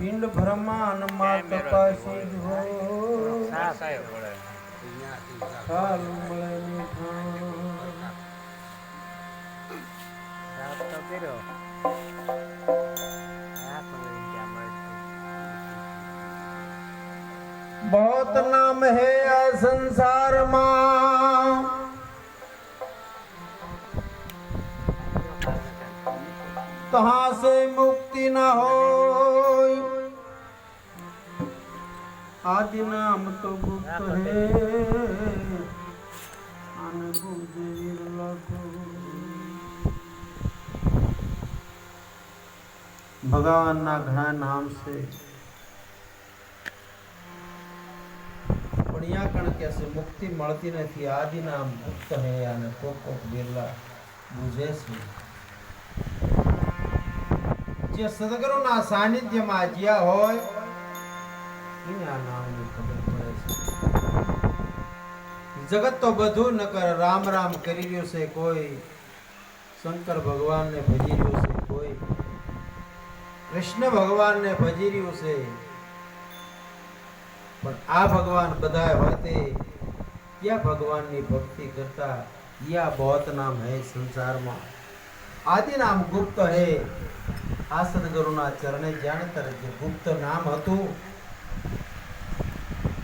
પિંડ બ્રહ્માંડમાં તપાસી જો સા સાહેબ પડે ખાલ મળે મીઠા. સાફ તો કર્યો આ તો લઈ ગયા મળે बहुत नाम है આ સંસારમાં कहाँ से मुक्ति न हो आदि नाम तो गुप्त है। अनबुझ लगो ભગવાનના ઘણા નામ છે પણ યા કણ કે છે મુક્તિ મળતી નથી આદિ નામ ગુપ્ત હે અને કોક કોક બિરલા બુઝે જે સદગુરુના સાનિધ્યમાં જ્યાં હોય જગત તો બધું નકર રામ રામ કરી રહ્યું છે, કોઈ શંકર ભગવાનને ભજી રહ્યું છે, કોઈ કૃષ્ણ ભગવાનને ભજી રહ્યું છે. પણ આ ભગવાન બધા હોય તે ક્યાં ભગવાનની ભક્તિ કરતા? યા બહોત નામ હે સંસારમાં. આદિ નામ ગુપ્ત હે. આ સદગુરુના ચરણે જાણતર જે ગુપ્ત નામ હતું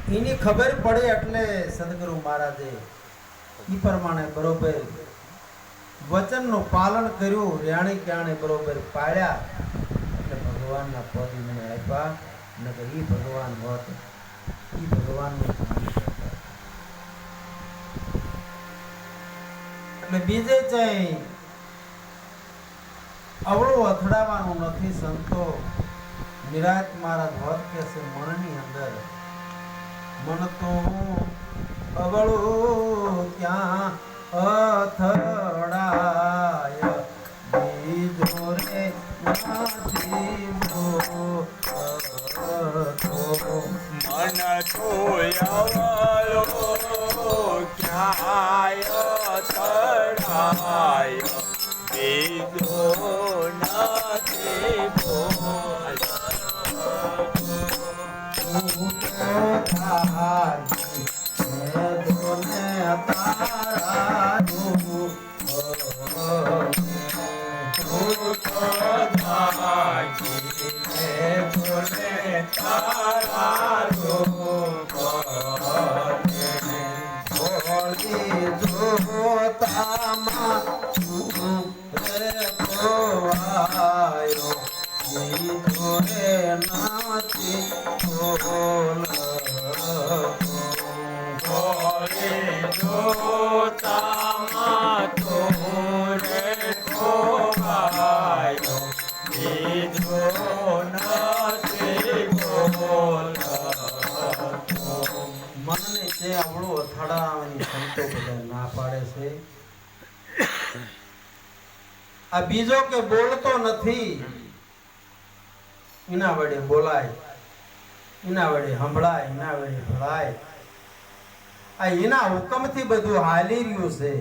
એની ખબર પડે એટલે સદગુરુ મહારાજે એ પ્રમાણે બરોબર વચનનું પાલન કર્યું, રેણી ક્યાણે બરોબર પાળ્યા એટલે ભગવાનના પદ મને આપ્યા નગર એ ભગવાન હોત, ઈ ભગવાનનું એટલે બીજે ચાઈ અવળું અથડાવાનું નથી સંતો, નિરાત મહારાજ હોત કે છે મનની અંદર મન તો અવળું આ બીજો કે બોલતો નથી એના વડે બોલાય. એના વડે સંભળાય એના વડે હળાય આ એના હુકમથી બધું હાલી રહ્યું છે.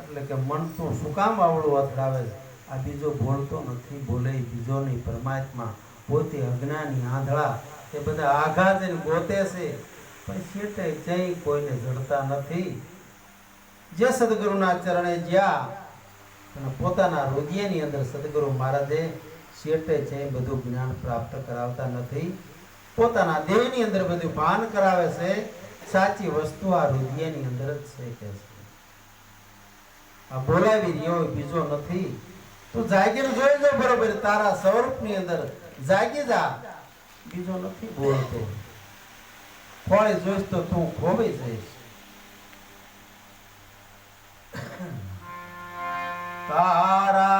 એટલે કે મન તો શું કામ આવડું અથડાવે છે? આ બીજો બોલતો નથી બોલે બીજો નહીં. પરમાત્મા પોતે અજ્ઞાની આંધળા. એ બધા આઘાત ગોતે છે. પણ છેટે જઈ કોઈને જડતા નથી. જે સદગુરુના ચરણે જ્યાં અને પોતાના હૃદયની અંદર સદગુરુ મહારાજે છેટે છે, બધું જ્ઞાન પ્રાપ્ત કરાવતા નથી. પોતાના દેહની અંદર બધું ભાન કરાવે છે. સાચી વસ્તુ આ હૃદયની અંદર જ છે કે છે. આ બોલાવી રહ્યો બીજો નથી. તું જાગીને જોઈ જા બરોબર, તારા સ્વરૂપની અંદર જાગી જા. બીજો નથી બોલતો. ફળે જોઈશ તો તું ખોવાઈ જઈશ. તારા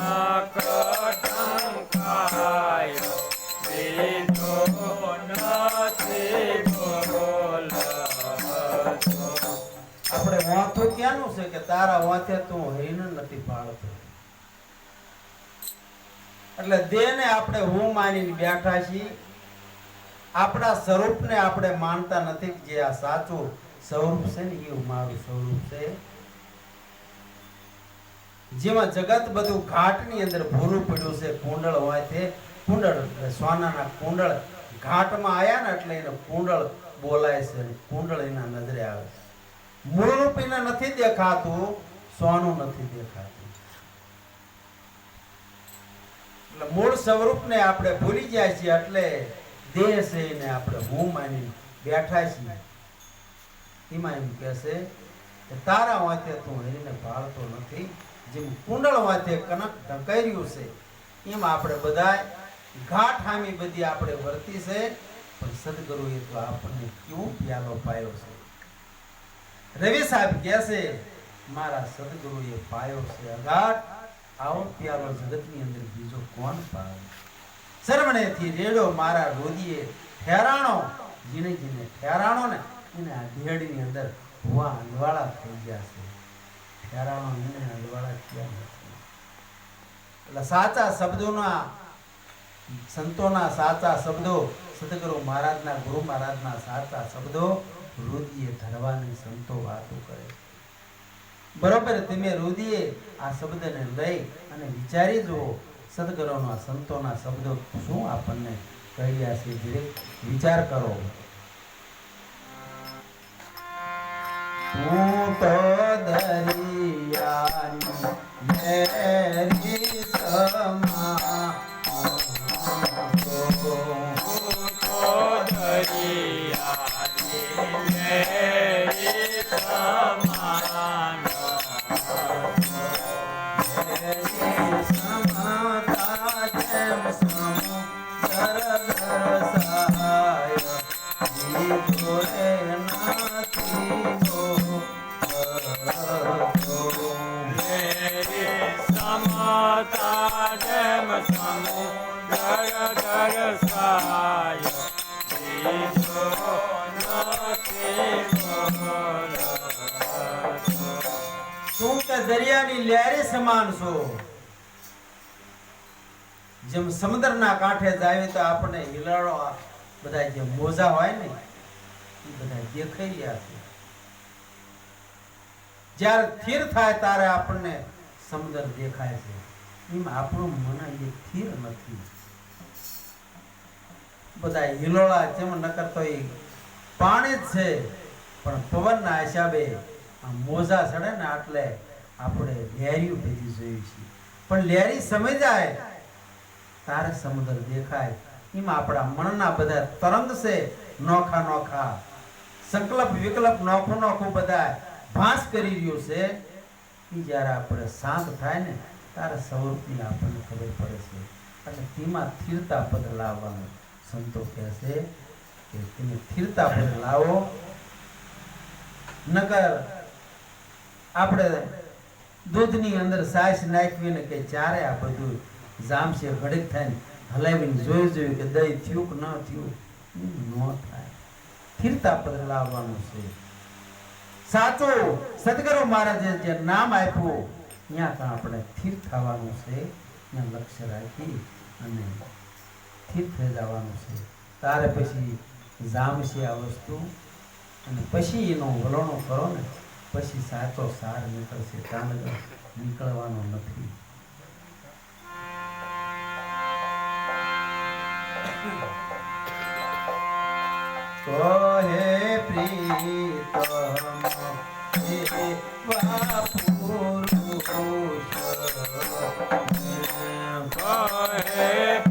એનું છે કે તારા વાંથે તું હરીને નથી પાડતો. એટલે દેહને આપણે હું માનીને બેઠા છીએ, આપણા સ્વરૂપને આપણે માનતા નથી જે આ સાચું સ્વરૂપ છે ને એ મારું સ્વરૂપ છે. જેમાં જગત બધું ઘાટની અંદર ભૂલું પડ્યું છે, કુંડળ હોય તે કુંડળ સોનાના કુંડળ ઘાટમાં આવ્યા ને એટલે એને કુંડળ બોલાય છે કુંડળ એના નજરે આવે છે. મૂળ રૂપ એને નથી દેખાતું સોનું નથી દેખાતું. એટલે મૂળ સ્વરૂપને આપણે ભૂલી જાય છીએ એટલે દેહ છે એને આપણે હું માની બેઠા છીએ. એમાં એમ કહેશે કે તારા વાંચે તું એને ભાળતો નથી, જેમ કુંડળ વાંચે કનક ઢંકાઈ છે, એમ આપણે બધા ઘાટ હામી બધી આપણે વર્તી છે, પણ સદગુરુએ તો આપણને ક્યું પ્યાલો પાયો છે. રવિ સાહેબ કહે છે, મારા સદગુરુએ પાયો છે અગાટ આવો પ્યારો જગતની અંદર બીજો કોણ પાવે સરવણેથી રેડો મારા રોદીએ ઠેરાણો, જીને જીને ઠેરાણો ને એને આ અંદર ભુવા અંધવાળા થઈ ગયા છે. ઠેરાણો એને અંધવાળા થયા નથી. એટલે સાચા શબ્દોના, સંતોના સાચા શબ્દો, સદગુરુ મહારાજના, ગુરુ મહારાજના સાચા શબ્દો રુદિએ ધરવાની સંતો વાતો કરે. બરોબર, તમે રોદીએ આ શબ્દને લઈ અને વિચારી જુઓ, સદગરોના સંતોના શબ્દો શું આપણને કહ્યા છે, જે વિચાર કરો. તો સમા દરિયાની લહેરી સમાન છો. જેમ સમુદ્રના કાંઠે જાય તો આપણને હિલાડો બધા જે મોજા હોય ને એ બધા દેખાઈ રહ્યા છે. જ્યારે સ્થિર થાય ત્યારે આપણને સમુદ્ર દેખાય છે. એમ આપણું મન એ સ્થિર નથી. બધા હિલોળા જેમ નકર તો એ પાણી જ છે. પણ પવનના હિસાબે આ મોજા ચડે ને એટલે આપણે લહેરીઓ ભેગી જોઈએ છીએ. પણ લહેરી સમજાય, તારે સમુદ્ર દેખાય. એમાં આપણા મનના બધા તરંગ છે, નોખા નોખા. સંકલ્પ વિકલ્પ નોખું નોખું બધા ભાસ કરી રહ્યું છે. એ જ્યારે આપણે શાંત થાય ને, તારે સ્વરૂપની આપણને ખબર પડે છે. એટલે તેમાં સ્થિરતા પદ લાવવાનું સંતો કે તમે સ્થિરતા પર લાવો. નકર આપણે દૂધની અંદર સાસ નાખવી ને કે ચારે આ બધું જામશે ઘડીક થાય હલાવીને જોઈ જોયું કે દહીં થયું કે ન થયું ન થાય. સ્થિરતા પર લાવવાનું છે. સાચો સદગુરુ મહારાજે જે નામ આપ્યું, ત્યાં આપણે સ્થિર થવાનું છે. લક્ષ્ય રાખી અને સ્થિર થઈ જવાનું છે. તારે પછી જામશે આ વસ્તુ અને પછી એનો વલણો કરો ને, પછી સાચો સાર નીકળશે. ત્યાં નીકળવાનો નથી. કહે પ્રીતમ, હે બાપુરુષ પ્રીતમ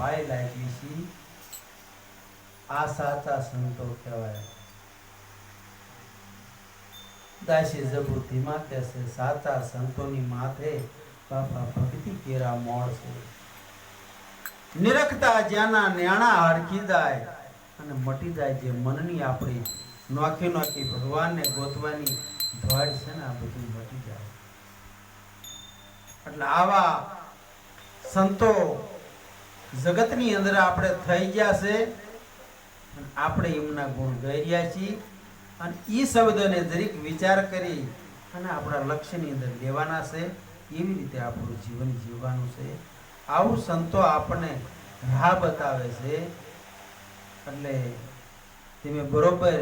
પાય લાગી છી. આ સાચા સંતો કહેવાય. દાસી જબૂતીમાં કે છે સાચા સંતોની માથે બાપા ભક્તિ કેરા મોળ નિરખતા જ્યાંના ન્યાણા હરખી જાય અને મટી જાય જે મનની આપણી નોખી નોખી ભગવાનને ગોતવાની ધોડ છે ને આ બધું મટી જાય. એટલે આવા સંતો જગતની અંદર આપણે થઈ ગયા છે. આપણે એમના ગુણ ગઈ રહ્યા છીએ. અને એ શબ્દોને જરીક વિચાર કરી અને આપણા લક્ષ્યની અંદર લેવાના છે. એવી રીતે આપણું જીવન જીવવાનું છે. આવું સંતો આપણને રાહ બતાવે છે. એટલે તમે બરોબર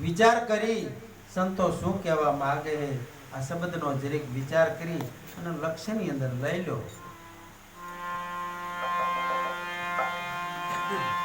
વિચાર કરી સંતો શું કહેવા માગે આ શબ્દનો જરીક વિચાર કરી અને લક્ષ્યની અંદર લઈ લો. જય